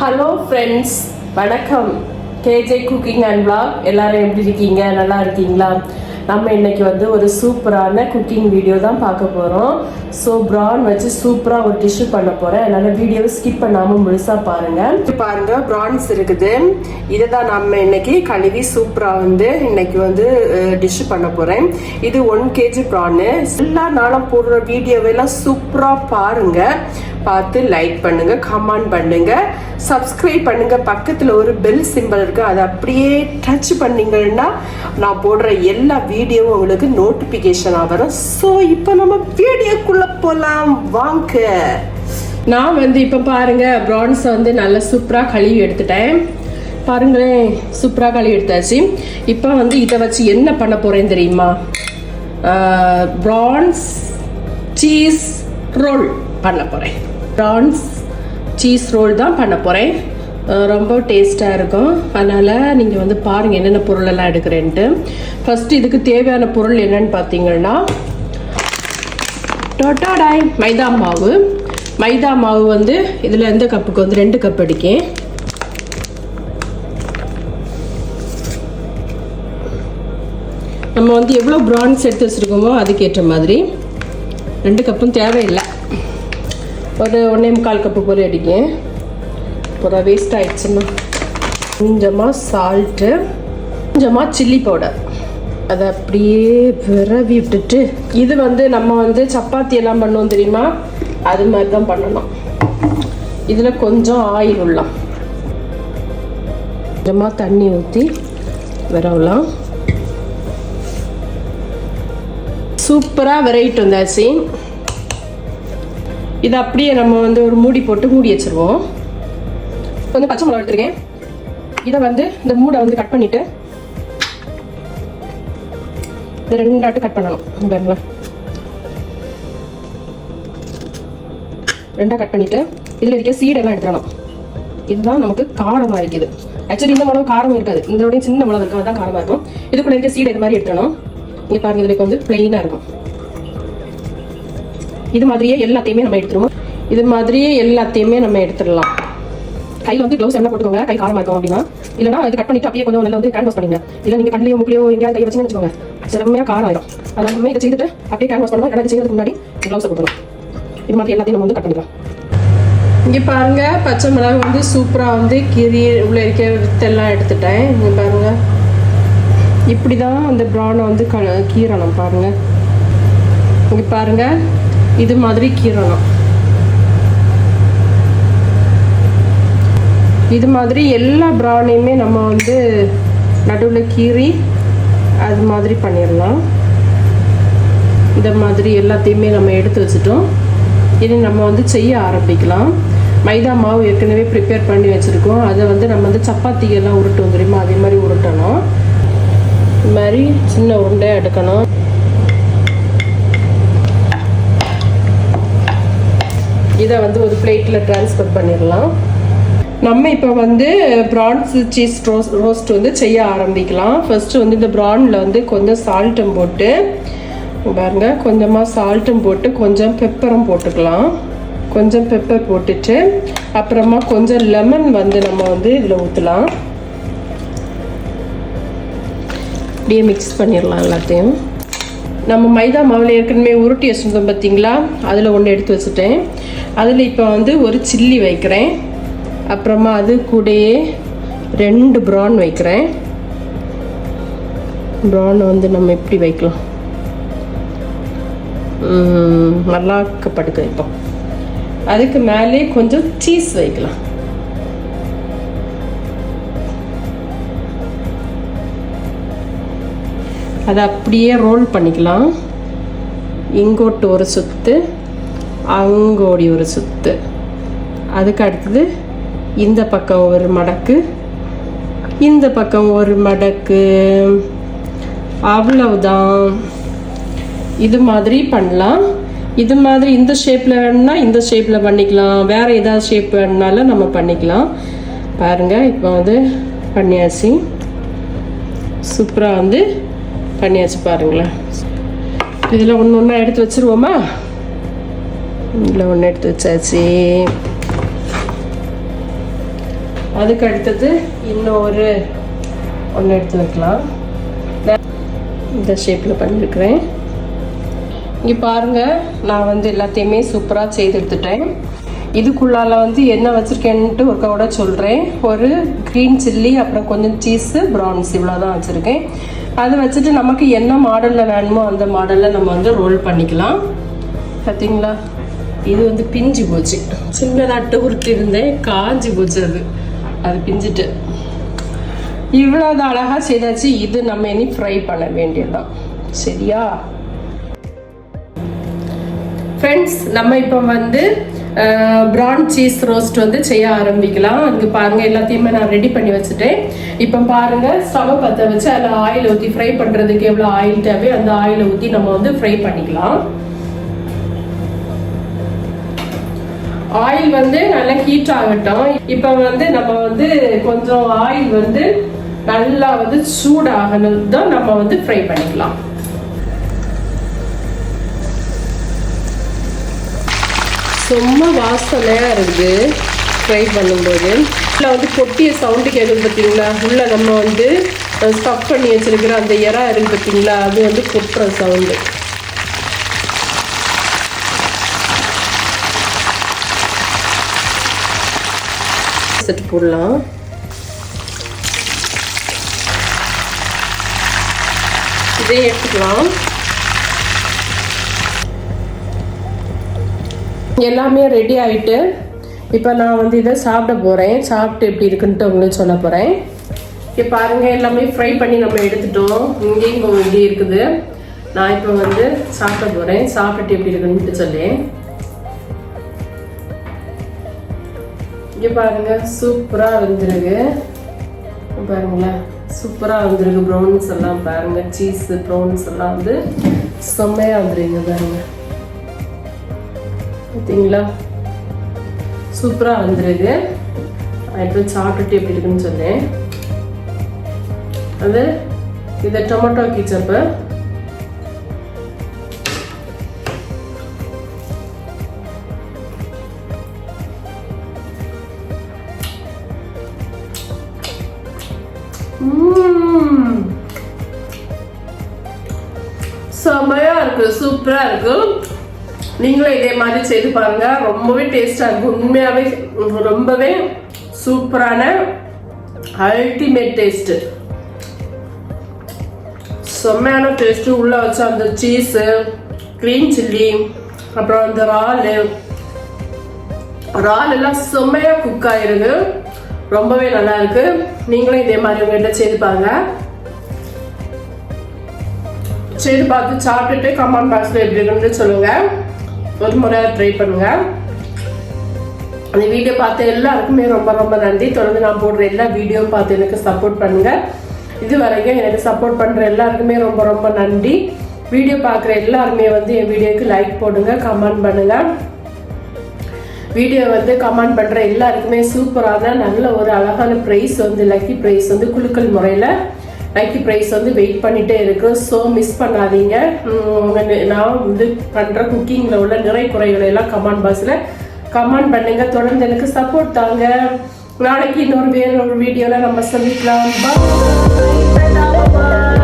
Hello friends வணக்கம். KJ cooking and blog எல்லாரும் எப்படி இருக்கீங்க? நல்லா இருக்கீங்களா? நம்ம இன்னைக்கு வந்து ஒரு சூப்பரான குக்கிங் வீடியோ தான் பார்க்க போகிறோம் ஸோ ப்ரான் வச்சு சூப்பராக ஒரு டிஷ்ஷு பண்ண போகிறேன் அதனால் வீடியோவை ஸ்கிப் பண்ணாமல் முழுசாக பாருங்கள் பாருங்க ப்ரான்ஸ் இருக்குது. இதை தான் நம்ம இன்னைக்கு கழுவி சூப்பராக வந்து இன்னைக்கு வந்து டிஷ்ஷு பண்ண போகிறேன் இது ஒன் கேஜி ப்ரான்னு எல்லா நாளும் போடுற வீடியோவெல்லாம் சூப்பராக பாருங்கள் பார்த்து லைக் பண்ணுங்க கமெண்ட் பண்ணுங்க. சப்ஸ்கிரைப் பண்ணுங்க. பக்கத்தில் ஒரு பெல் சிம்பிள் இருக்கு. அதை அப்படியே டச் பண்ணீங்கன்னா நான் போடுற எல்லா வீடியோவும் உங்களுக்கு நோட்டிஃபிகேஷனாக வரும். ஸோ இப்போ நம்ம வீடியோக்குள்ள போகலாம் வாங்க. நான் வந்து இப்போ பாருங்க ப்ரான்ஸை வந்து நல்லா சூப்பராக கழுவி எடுத்துட்டேன். பாருங்களேன் சூப்பராக கழுவி எடுத்தாச்சு. இப்போ வந்து இதை வச்சு என்ன பண்ண போகிறேன் தெரியுமா? ப்ரான்ஸ் சீஸ் ரோல் பண்ண போகிறேன் ப்ரான்ஸ் சீஸ் ரோல் தான் பண்ண போகிறேன் ரொம்ப டேஸ்ட்டாக இருக்கும். அதனால் நீங்கள் வந்து பாருங்கள் என்னென்ன பொருளெல்லாம் எடுக்கிறேன்ட்டு. ஃபஸ்ட்டு இதுக்கு தேவையான பொருள் என்னன்னு பார்த்தீங்கன்னா டொட்டாடாய் மைதா மாவு. மைதா மாவு வந்து இதில் எந்த கப்புக்கு வந்து ரெண்டு கப் அடிக்கேன். நம்ம வந்து எவ்வளோ ப்ரான்ஸ் எடுத்து வச்சுருக்கோமோ அதுக்கேற்ற மாதிரி ரெண்டு கப்பும் தேவையில்லை. ஒரு ஒன்றே முக்கால் கப்பு பொறி அடிக்கேன். பூரா வேஸ்ட் ஆகிடுச்சுன்னா கொஞ்சமாக சால்ட்டு கொஞ்சமாக சில்லி பவுடர் அதை அப்படியே விரவி விட்டுட்டு இது வந்து நம்ம வந்து சப்பாத்தி எல்லாம் பண்ணுவோம் தெரியுமா? அது மாதிரி தான் பண்ணணும். இதில் கொஞ்சம் ஆயில் உள்ளலாம் கொஞ்சமாக தண்ணி ஊற்றி விரவலாம். சூப்பராக வெரைட்டி வந்தாச்சு. இதை அப்படியே நம்ம வந்து ஒரு மூடி போட்டு மூடி வச்சிருவோம். கொஞ்சம் பச்சை மிளகா எடுத்துருக்கேன். இதை வந்து இந்த மூடை வந்து கட் பண்ணிட்டு இந்த ரெண்டாட்டு கட் பண்ணணும். பாருங்களேன் ரெண்டாக கட் பண்ணிட்டு இதில் இருக்க சீடெல்லாம் எடுத்துடணும். இதுதான் நமக்கு காரமாக இருக்குது. ஆக்சுவலி இந்த மிளகு காரம் இருக்காது. இதோடய சின்ன மிளகு இருக்கும். அதான் காரமாக இருக்கும். இதுக்குள்ள இருக்க சீடை இது மாதிரி எடுத்துடணும். இங்கே பாருங்கள் இதில் வந்து பிளெயினாக இருக்கும். இது மாதிரியே எல்லாத்தையுமே நம்ம எடுத்துருவோம். இது மாதிரியே எல்லாத்தையுமே நம்ம எடுத்துடலாம். கையில் வந்து க்ளவுஸ் என்ன போட்டுக்கோங்க. கை காரமாக இருக்கும் அப்படின்னா. இல்லைனா இது கட் பண்ணிட்டு அப்படியே கொஞ்சம் நல்லா வந்து கேன்வாஸ் பண்ணுங்க இல்லை நீங்கள் கண்ணிலையோ முக்கிலையோ எங்கேயாவது கை வச்சுன்னு வச்சுக்கோங்க. சிறமையாக காரம் ஆயிரும் அதனால இதை செய்துட்டு அப்படியே கேன்வாஸ் பண்ணுவோம் எனக்கு செய்யறதுக்கு முன்னாடி க்ளவுஸை போட்டுக்கணும் இது மாதிரி எல்லாத்தையும் நம்ம வந்து கட் பண்ணிக்கலாம். இங்கே பாருங்க பச்சை மிளகு வந்து சூப்பராக வந்து கீரி உள்ள இருக்க வித்தெல்லாம் எடுத்துட்டேன். இங்கே பாருங்க. இப்படி தான் அந்த ப்ரானை வந்து க கீரணும் பாருங்க. இங்கே பாருங்க. இது மாதிரி கீரணும். இது மாதிரி எல்லா பிராணியுமே நம்ம வந்து நடுவில் கீறி அது மாதிரி பண்ணிடலாம். இந்த மாதிரி எல்லாத்தையுமே நம்ம எடுத்து வச்சுட்டோம். இனி நம்ம வந்து செய்ய ஆரம்பிக்கலாம். மைதா மாவு ஏற்கனவே ப்ரிப்பேர் பண்ணி வச்சுருக்கோம். அதை வந்து நம்ம வந்து சப்பாத்தியெல்லாம் உருட்டுவோம் தெரியுமா? அதே மாதிரி உருட்டணும். இது மாதிரி சின்ன உருண்டை எடுக்கணும். இதை வந்து ஒரு பிளேட்டில் ட்ரான்ஸ்ஃபர் பண்ணிடலாம். நம்ம இப்போ வந்து ப்ரான்ஸ் சீஸ் ரோஸ்ட் ரோஸ்ட் வந்து செய்ய ஆரம்பிக்கலாம். ஃபஸ்ட்டு வந்து இந்த ப்ரானில் வந்து கொஞ்சம் சால்ட்டும் போட்டு பாருங்க கொஞ்சமாக சால்ட்டும் போட்டு கொஞ்சம் பெப்பரும் போட்டுக்கலாம். கொஞ்சம் பெப்பர் போட்டுட்டு அப்புறமா கொஞ்சம் லெமன் வந்து நம்ம வந்து இதில் ஊற்றலாம் அப்படியே மிக்ஸ் பண்ணிடலாம் எல்லாத்தையும். நம்ம மைதா மாவில் ஏற்கனவே உருட்டி வச்சுருந்தோம் பார்த்தீங்களா அதில் ஒன்று எடுத்து வச்சுட்டேன். அதில் இப்போ வந்து ஒரு சில்லி வைக்கிறேன். அப்புறமா அது கூடயே ரெண்டு ப்ரான் வைக்கிறேன். ப்ரான் வந்து நம்ம எப்படி வைக்கலாம்? நல்லா வைப்போம். இப்போ அதுக்கு மேலே கொஞ்சம் சீஸ் வைக்கலாம். அதை அப்படியே ரோல் பண்ணிக்கலாம். இங்கோட்டு ஒரு சுத்து. அங்கோடி ஒரு சுத்து அதுக்கு அடுத்தது இந்த பக்கம் ஒரு மடக்கு இந்த பக்கம் ஒரு மடக்கு. அவ்வளவுதான். இது மாதிரி பண்ணலாம். இது மாதிரி இந்த ஷேப்பில் வேணும்னா இந்த ஷேப்பில் பண்ணிக்கலாம். வேறு ஏதாவது ஷேப் வேணுனாலும் நம்ம பண்ணிக்கலாம். பாருங்கள் இப்போ வந்து பண்ணியாச்சு. சூப்பராக வந்து பண்ணியாச்சு பாருங்களேன். இதில் ஒன்று ஒன்றா எடுத்து வச்சுருவோமா? இதில் ஒன்று எடுத்து வச்சாச்சு. அதுக்கு அடுத்தது இன்னொரு ஒன்று எடுத்து வைக்கலாம். இந்த ஷேப்பில் பண்ணியிருக்கிறேன் இங்கே பாருங்கள் நான் வந்து எல்லாத்தையுமே சூப்பராக செய்து எடுத்துட்டேன். இதுக்குள்ளால வந்து என்ன வச்சுருக்கேன்ட்டு ஒரு கூட சொல்கிறேன் ஒரு க்ரீன் சில்லி அப்புறம் கொஞ்சம் சீஸு ப்ரௌன்ஸ் இவ்வளோ தான் வச்சுருக்கேன். அதை வச்சுட்டு நமக்கு என்ன மாடலில் வேணுமோ அந்த மாடலில் நம்ம வந்து ரோல் பண்ணிக்கலாம். பார்த்தீங்களா இது வந்து பிஞ்சு போச்சு. சின்னதாட்டு உருட்டி இருந்தேன் காஞ்சி போச்சு அது. அது பிஞ்சிட்டு. இவ்வளோது அழகாக செய்தாச்சு. இது நம்ம இனி ஃப்ரை பண்ண வேண்டியதுதான். சரியா? ஃப்ரெண்ட்ஸ் நம்ம இப்போ வந்து ப்ரான் சீஸ் ரோஸ்ட் வந்து செய்ய ஆரம்பிக்கலாம். அதுக்கு பாருங்கள் எல்லாத்தையுமே நான் ரெடி பண்ணி வச்சுட்டேன். இப்போ பாருங்க ஸ்டவ் பற்ற வச்சு அதில் ஆயில் ஊற்றி ஃப்ரை பண்ணுறதுக்கு எவ்வளோ ஆயில் தேவை அந்த ஆயிலை ஊற்றி நம்ம வந்து ஃப்ரை பண்ணிக்கலாம். ஆயில் வந்து நல்லா ஹீட் ஆகட்டும். இப்போ வந்து நம்ம வந்து கொஞ்சம் ஆயில் வந்து நல்லா வந்து சூடாகணும். தான் நம்ம வந்து ஃப்ரை பண்ணிக்கலாம். சும்மா வாசனையாக இருக்குது ஃப்ரை பண்ணும்போது. இதில் வந்து கொட்டிய சவுண்டு கேட்குது பார்த்தீங்களா உள்ளே நம்ம வந்து ஸ்டஃப் பண்ணி வச்சிருக்கிற அந்த இறா இருக்குது பார்த்தீங்களா அது வந்து கொட்டுற சவுண்டு செட் போடலாம் இதே எடுத்துக்கலாம். எல்லாமே ரெடி ஆகிட்டு இப்போ நான் வந்து இதை சாப்பிட போகிறேன் சாப்பிட்டு எப்படி இருக்குன்ட்டு உங்களுக்கு சொல்ல போகிறேன் இப்போ பாருங்கள் எல்லாமே ஃப்ரை பண்ணி நம்ம எடுத்துட்டோம். இங்கேயும் இங்கே இப்படி இருக்குது? நான் இப்போ வந்து சாப்பிட போகிறேன் சாப்பிட்டு எப்படி இருக்குன்ட்டு சொல்லேன். இங்கே பாருங்க சூப்பராக வந்துருக்கு. பாருங்களேன் சூப்பராக வந்துருக்கு ப்ரௌன்ஸ் எல்லாம் பாருங்க சீஸு ப்ரௌன்ஸ் எல்லாம் வந்து செம்மையாக வந்துருங்க பாருங்க. பார்த்தீங்களா சூப்பராக வந்துருக்கு. இப்போ சாப்பிட்டுட்டு எப்படி இருக்குன்னு சொன்னேன். அது இது டொமேட்டோ கிச்சப்பு இருக்கு. சூப்பரா இருக்கு. நீங்களும் இதே மாதிரி செய்து பாருங்க. ரொம்பவே டேஸ்டா இருக்கு. உண்மையாவே ரொம்பவே சூப்பரான அல்டிமேட் டேஸ்ட் செம்மையான டேஸ்ட் உள்ள வச்ச அந்த சீஸ் க்ரீன் சில்லி அப்புறம் அந்த இறால். இறால் எல்லாம் செம்மையா குக் ஆயிருக்கு. ரொம்பவே நல்லா இருக்கு. நீங்களும் இதே மாதிரி உங்ககிட்ட செய்து பாருங்க. செய்து பார்த்து சாப்பிட்டுட்டு கமெண்ட் பாக்ஸில் எப்படி இருக்குன்னு சொல்லுங்கள் ஒரு முறை ட்ரை பண்ணுங்கள் அந்த வீடியோ பார்த்து எல்லாருக்குமே ரொம்ப ரொம்ப நன்றி. தொடர்ந்து நான் போடுற எல்லா வீடியோ பார்த்து எனக்கு சப்போர்ட் பண்ணுங்கள் இது வரைக்கும் எனக்கு சப்போர்ட் பண்ணுற எல்லாருக்குமே ரொம்ப ரொம்ப நன்றி. வீடியோ பார்க்குற எல்லாருமே வந்து என் வீடியோக்கு லைக் போடுங்க கமெண்ட் பண்ணுங்கள் வீடியோ வந்து கமெண்ட் பண்ணுற எல்லாருக்குமே சூப்பரான நல்ல ஒரு அழகான ப்ரைஸ் வந்து லக்கி ப்ரைஸ் வந்து குலுக்கல் முறையில் நைட்டி ப்ரைஸ் வந்து வெயிட் பண்ணிட்டே இருக்கு. ஸோ மிஸ் பண்ணாதீங்க. நான் வந்து பண்ற குக்கிங்கில் உள்ள நிறை குறைகளை எல்லாம் கமெண்ட் பாக்ஸில் கமெண்ட் பண்ணுங்க. தொடர்ந்து எனக்கு சப்போர்ட் தாங்க. நாளைக்கு இன்னொரு வேறு ஒரு வீடியோல நம்ம சந்திக்கலாம். Bye.